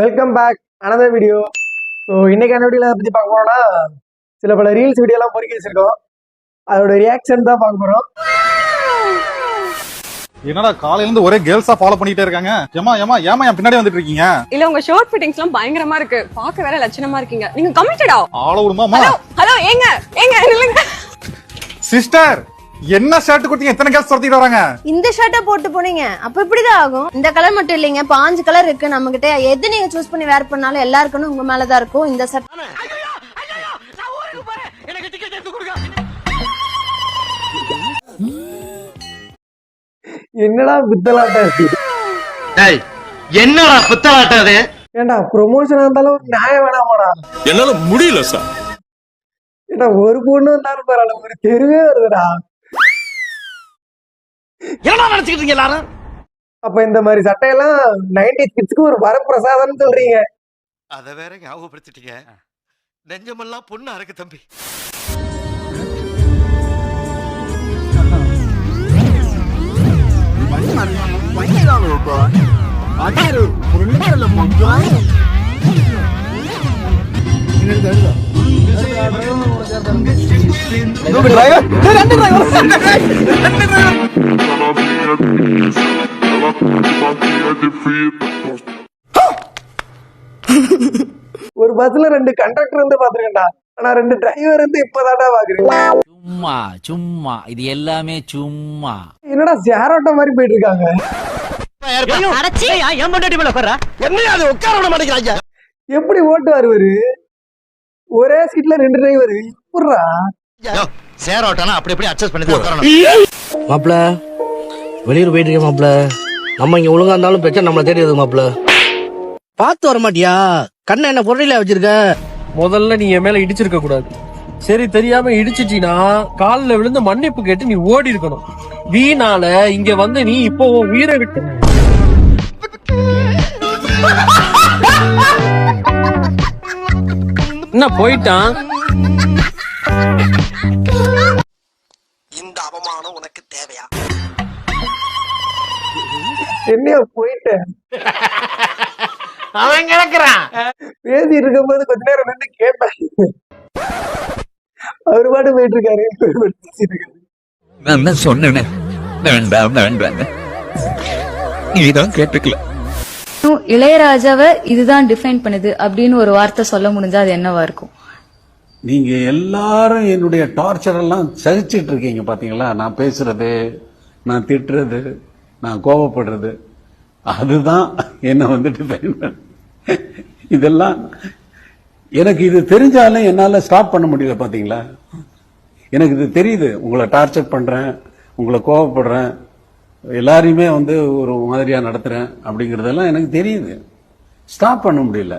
Welcome back another video so இன்னைக்கான வீடியோவில் பற்றி பார்க்க போனோம்னா சில பல ரீல்ஸ் வீடியோலாம் பொறுக்கி வச்சிருக்கோம். அதோட ரியாக்ஷன் தான் பார்க்க போகிறோம் என்னடா காலையில இருந்து ஒரே கேர்ள்ஸா ஃபாலோ பண்ணிட்டே இருக்காங்க. ஏமா ஏமா ஏமா என் பின்னாடி வந்துட்டு இருக்கீங்க? இல்ல உங்க ஷார்ட் ஃபிட்டிங்ஸ் எல்லாம் பயங்கரமா இருக்கு. பாக்க வேற லட்சணமா இருக்கீங்க. நீங்க கமிட்டடா ஆள விடுமாமா ஹலோ ஹலோ ஏங்க ஏங்க நில்லுங்க சிஸ்டர் என்ன ஷர்ட் கொடுத்தீங்க? எத்தனை கேர்ள்ஸ் துரத்திட்டு வராங்க. இந்த ஷர்ட்டை போட்டு போனீங்க. அப்ப இப்படிதான் ஆகும். இந்த கலர் மட்டும் இல்லைங்க. பாஞ்சு கலர் இருக்கு. நம்ம கிட்ட எது நீங்க சூஸ் பண்ணி வேர் பண்ணாலும் எல்லாருக்கும் உங்க மேலதான் இருக்கும். இந்த ஷர்ட் என்னடா டேய் என்னடா புத்தலாட்டம் அது? ஏன்டா ப்ரொமோஷனாக இருந்தாலும் நியாயம் வேணாமாடா? என்னால முடியல சார். ஏன்டா ஒரு பொண்ணு இருந்தாலும் பரவாயில்ல ஒரு தெருவே வருதுடா. என்ன நினைச்சுக்கிட்டு இருக்கீங்க எல்லாரும்? அப்ப இந்த மாதிரி சட்டையெல்லாம் நைன்டி கிட்ஸ்க்கு ஒரு வரப்பிரசாதம்னு சொல்றீங்க. அத வேற ஞாபகப்படுத்திட்டீங்க. நெஞ்சமெல்லாம் பொண்ணு அறக்கு தம்பி. ஒரு பஸ்ல ரெண்டு கண்டக்டர் வந்து பாத்துருக்கேன்டா ஆனா ரெண்டு டிரைவர் வந்து இப்பதான்டா பாக்குறேன் சும்மா சும்மா. இது எல்லாமே சும்மா. என்னடா சேரோட்டம் மாதிரி போயிட்டு இருக்காங்க எப்படி ஓட்டு வருவாரு ஒரே சீட்ல ரெண்டு டிரைவர் எப்படிடா சேரோட்டானா அப்படி எப்படி அட்ஜஸ்ட் பண்ணி தான் உட்காரணும். மாப்ள வெளியூர் போயிட்டு இருக்கேன் மாப்ள. நம்ம இங்க ஒழுங்கா இருந்தாலும் பிரச்சனை நம்மள தேடி வருது மாப்ள. பார்த்து வர மாட்டியா? கண்ணை என்ன பொருளில வச்சிருக்க? முதல்ல நீ என் மேல இடிச்சிருக்க கூடாது. சரி தெரியாம இடிச்சிட்டீனா கால்ல விழுந்து மன்னிப்பு கேட்டு நீ ஓடி இருக்கணும். வீணால இங்க வந்து நீ இப்போ உயிரை விட்டு என்ன போயிட்டான்? என்னையா போயிட்டேன். அவன் கிடக்குறான். பேசிட்டு இருக்கும்போது கொஞ்ச நேரம் நின்று கேட்டேன் அவரு பாட்டு போயிட்டு இருக்காரு நான் தான் சொன்னேனே? வேண்டாம் வேண்டாம். நீதான் கேட்டுக்கல. இளையராஜாவை இதுதான் டிஃபைன் பண்ணுது அப்படின்னு ஒரு வார்த்தை சொல்ல முடிஞ்சா அது என்னவா இருக்கும்? நீங்க எல்லாரும் என்னுடைய டார்ச்சர் எல்லாம் சகிச்சிட்டு இருக்கீங்க பாத்தீங்களா? நான் பேசுறது நான் திட்டுறது நான் கோபப்படுறது. அதுதான் என்ன வந்து டிஃபைன் பண்ண இதெல்லாம் எனக்கு இது தெரிஞ்சாலும் என்னால ஸ்டாப் பண்ண முடியல பாத்தீங்களா? எனக்கு இது தெரியுது. உங்களை டார்ச்சர் பண்றேன் உங்களை கோபப்படுறேன் எல்லாரையுமே வந்து ஒரு மாதிரியா நடத்துறேன் அப்படிங்கறதெல்லாம் எனக்கு தெரியுது. ஸ்டாப் பண்ண முடியல.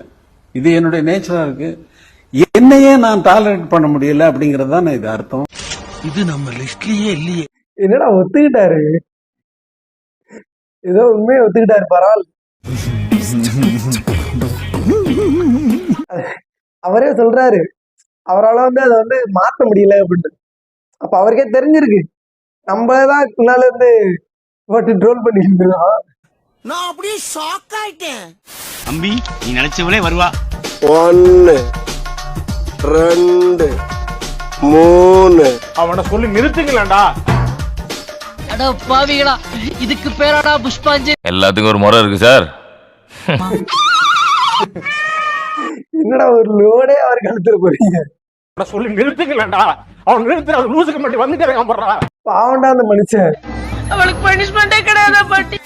இது என்னுடைய நேச்சரா இருக்கு. என்னையே நான் டாலரேட் பண்ண முடியல அப்படிங்கறது தான் இது அர்த்தம். இது நம்ம லிஸ்ட்லயே இல்லையே. என்னடா ஒத்துக்கிட்டாரு? ஏதோ உண்மையை ஒத்துக்கிட்டாரு பரவாயில்ல. அவரே சொல்றாரு. அவரால வந்து அதை வந்து மாத்த முடியல அப்படின்னு அப்ப அவருக்கே தெரிஞ்சிருக்கு. நம்ம தான் முன்னால இருந்து போட்டு ட்ரோல் பண்ணிட்டு இருக்கோம். நான் அப்படியே ஷாக் ஆயிட்டேன். தம்பி நீ நினைச்சவளே வருவா. ஒன்னு ரெண்டு மூணு. அவனை சொல்லி நிறுத்துங்களா அட பாவிகளா இதுக்கு பேராடா புஷ்பாஞ்சலி. எல்லாத்துக்கும் ஒரு முறை இருக்கு சார். என்னடா ஒரு லோடே அவர் கழுத்துல போறீங்க? சொல்லி நிறுத்துங்களா அவன் நிறுத்துற அவன் லூசுக்கு மட்டும் வந்துட்டே இருக்கான் போடுறா பாவண்டா அந்த மனுஷன். அவளுக்கு பனிஷ்மெண்டே கிடையாது பாட்டி?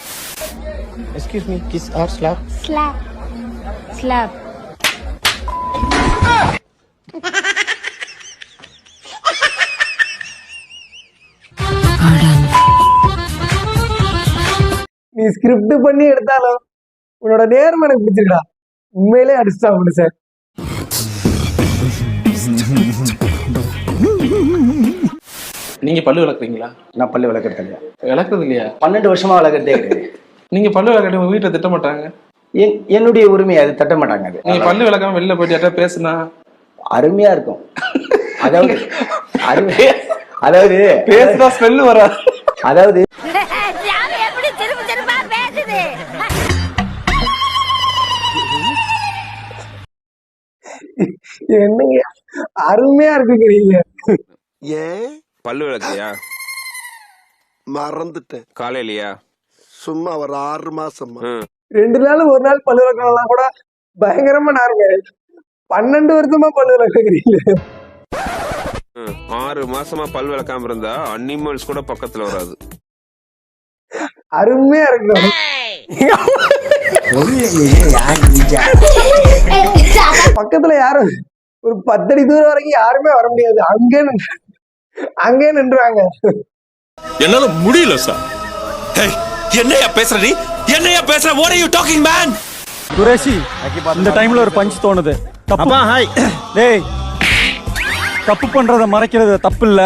Excuse me kiss or slap slap slap நீ ஸ்கிரிப்ட் பண்ணி எடுத்தாலும் உன்னோட நேர்மை எனக்கு பிடிச்சிருக்கா உண்மையிலே அடிச்சிட்டா மனுஷன் நீங்க பல்லு விளக்குறீங்களா? நான் பல்லு விளக்குறது இல்லையா விளக்குறது இல்லையா பன்னெண்டு வருஷமா விளக்குறதே கிடையாது. நீங்க பல்லு விளக்காட்டி உங்க வீட்டுல திட்ட மாட்டாங்க? என் என்னுடைய உரிமை அது தட்ட மாட்டாங்க அது. நீங்க பல்லு விளக்காம வெளில போயிட்டு யார்ட்டா பேசுனா? அருமையா இருக்கும். அதாவது அருமை அதாவது பேசுனா ஸ்மெல்லு வராது. அதாவது என்னங்க? அருமையா இருக்குங்கிறீங்க ஏன்? பல்லு விளக்கையா மறந்துட்டேன். காலையிலயா? சும்மா ஒரு ஆறு மாசமா. ரெண்டு நாள் ஒரு நாள் பல்லு விளக்கலாம் கூட பயங்கரமா நார்மல் பன்னெண்டு வருஷமா பல்லு விளக்குறீங்க. ஆறு மாசமா பல் விளக்காம இருந்தா அனிமல்ஸ் கூட பக்கத்துல வராது. அருமையா இருக்கும் பக்கத்துல யாரும் ஒரு பத்தடி தூரம் வரைக்கும் யாருமே வர முடியாது. அங்கே அங்கே நின்றுவாங்க என்னால முடியல சார் என்னையா பேசுற நீ? என்னையா பேசுற? Are you talking man? Qureshi இந்த டைம்ல ஒரு பஞ்ச் தோணுது. தப்பா. ஹாய் டேய் தப்பு பண்றத மறைக்கிறது தப்பு இல்ல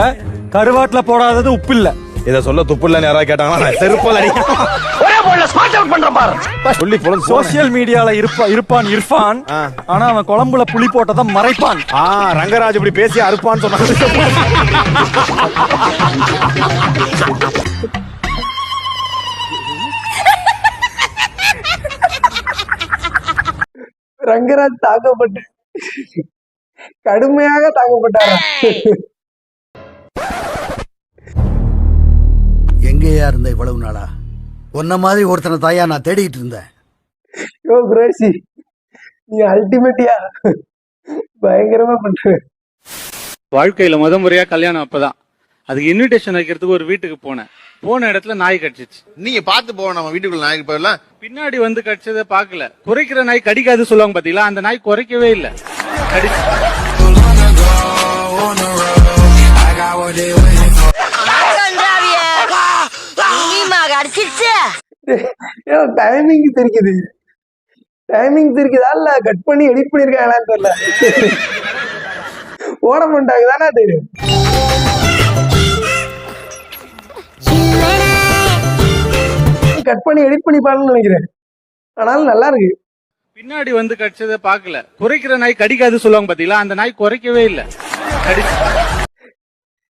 கருவாட்டுல போடாதது உப்பு இல்ல இத சொல்ல துப்பு இல்லன்னு யாராவது கேட்டாங்கன்னா செருப்பால் அடி சொல்லி பொழுது சோசியல் மீடியால இருப்பா இருப்பான் இர்ஃபான் ஆனா அவன் குழம்புல புளி போட்டதை மறைப்பான். ஆ ரங்கராஜ் இப்படி பேசி அறுப்பான்னு சொன்னாங்க. ரங்கராஜ் தாக்கப்பட்டு கடுமையாக தாக்கப்பட்டாரா. எங்கேயா இருந்த இவ்வளவு நாளா? உன்ன மாதிரி ஒருத்தனை தாயா நான் தேடிட்டு இருந்தேன். யோ குரேஷி நீ அல்டிமேட்டியா பயங்கரமா பண்ற. வாழ்க்கையில முத முறையா கல்யாணம் அப்பதான். அதுக்கு இன்விடேஷன் வைக்கிறதுக்கு ஒரு வீட்டுக்கு போனேன். போன இடத்துல நாய் கடிச்சிச்சு. நீங்க பாத்து போவோம் நம்ம வீட்டுக்குள்ள நாய்க்கு போயிடலாம். பின்னாடி வந்து கடிச்சதை பார்க்கல. குறைக்கிற நாய் கடிக்காது சொல்லுவாங்க பாத்தீங்களா? அந்த நாய் குறைக்கவே இல்ல. கடிச்சு. ஏன்னா டைமிங் தெரிக்குது. டைமிங் தெரிக்குதா இல்ல கட் பண்ணி எடிட் பண்ணிருக்காங்களான்னு தெரியல. ஓட மாட்டாங்க தானே தெரியும் கட் பண்ணி எடிட் பண்ணி பாருன்னு நினைக்கிறேன். ஆனாலும் நல்லா இருக்கு. பின்னாடி வந்து கடிச்சதை பார்க்கல. குறைக்கிற நாய் கடிக்காது சொல்லுவாங்க பாத்தீங்களா? அந்த நாய் குறைக்கவே இல்ல.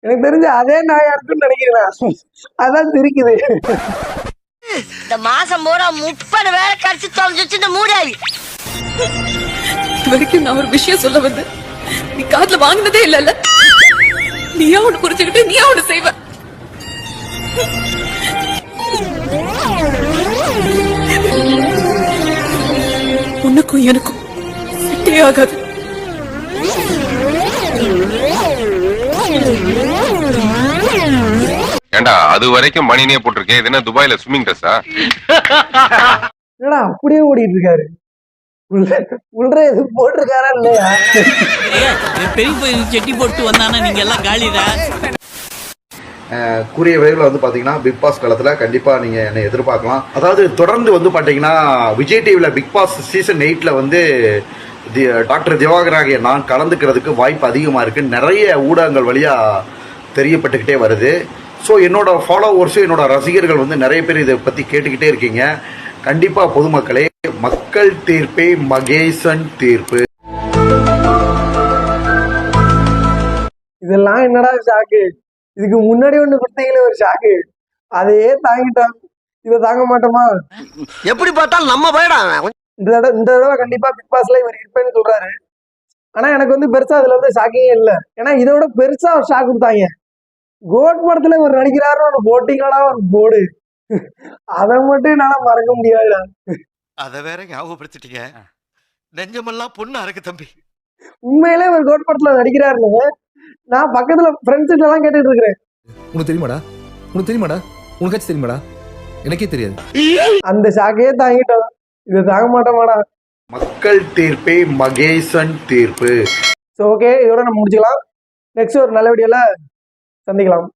எனக்கு தெரிஞ்ச அதே நாயா இருக்குன்னு நினைக்கிறேன் நான். அதான் சிரிக்குது இந்த மாசம் பூரா முப்பது பேரை கடிச்சு தொலைஞ்சிச்சு இந்த மூடாவி வரைக்கும் நான் ஒரு விஷயம் சொல்ல வந்து நீ காதுல வாங்கினதே இல்லல்ல? நீயா ஒண்ணு புரிஞ்சுக்கிட்டு நீயா ஒண்ணு செய்வ. உனக்கும் எனக்கும் செட்டே ஆகாது. ஏண்டா அது வரைக்கும் மணினே போட்டிருக்கேன் இது என்ன துபாயில ஸ்விம்மிங் ட்ரெஸ்ஸா என்னடா அப்படியே ஓடிட்டு இருக்காரு உள்ள உள்ள எது போட்டிருக்காரா இல்லையா? பெரிய செட்டி போட்டு வந்தானா? நீங்க எல்லாம் காலிதான் கூறிய விரைவில் வந்து பார்த்தீங்கன்னா பிக் பாஸ் காலத்தில் கண்டிப்பாக நீங்கள் என்னை எதிர்பார்க்கலாம். அதாவது தொடர்ந்து வந்து பார்த்தீங்கன்னா விஜய் டிவியில் பிக் பாஸ் சீசன் எயிட்டில் வந்து டாக்டர் திவாகராகிய நான் கலந்துக்கிறதுக்கு வாய்ப்பு அதிகமாக இருக்குது நிறைய ஊடகங்கள் வழியாக தெரியப்பட்டுக்கிட்டே வருது. ஸோ என்னோட ஃபாலோவர்ஸும் என்னோட ரசிகர்கள் வந்து நிறைய பேர் இதை பற்றி கேட்டுக்கிட்டே இருக்கீங்க. கண்டிப்பாக பொதுமக்களே மக்கள் தீர்ப்பே மகேசன் தீர்ப்பு. இதெல்லாம் என்னடா ஷாக்கு? இதுக்கு முன்னாடி ஒண்ணு கொடுத்தீங்களே ஒரு ஷாக்கு. அதையே தாங்கிட்டோம். இதை தாங்க மாட்டோமா? எப்படி பார்த்தாலும் நம்ம போயிடான் இந்த தடவை இந்த தடவை கண்டிப்பா பிக் பாஸ்ல இவர் இருப்பேன்னு சொல்றாரு. ஆனா எனக்கு வந்து பெருசா அதுல வந்து ஷாக்கிங்கே இல்ல. ஏன்னா இதை விட பெருசா ஒரு ஷாக் கொடுத்தாங்க. கோட் படத்துல இவர் நடிக்கிறாருன்னு ஒரு போட்டிங்களா ஒரு போர்டு அதை மட்டும் என்னால மறக்க முடியாதுடா. அத வேற ஞாபகப்படுத்திட்டீங்க. நெஞ்சமெல்லாம் பொண்ணு அறக்கு தம்பி. உண்மையிலே ஒரு கோட் படத்துல நடிக்கிறாருன்னு நான் பக்கத்துல ஃப்ரெண்ட்ஸ் எல்லாம் கேட்டுட்டு இருக்கிறேன். உனக்கு தெரியுமாடா? உனக்கு தெரியுமாடா? உனக்காச்சும் தெரியுமாடா? எனக்கே தெரியாது. அந்த ஷாக்கையே தாங்கிட்டோம். இதை தாங்க மாட்டோமாடா. மக்கள் தீர்ப்பே மகேசன் தீர்ப்பு. ஸோ ஓகே இதோட நம்ம முடிச்சுக்கலாம். நெக்ஸ்ட் ஒரு நல்ல வீடியோல சந்திக்கலாம்.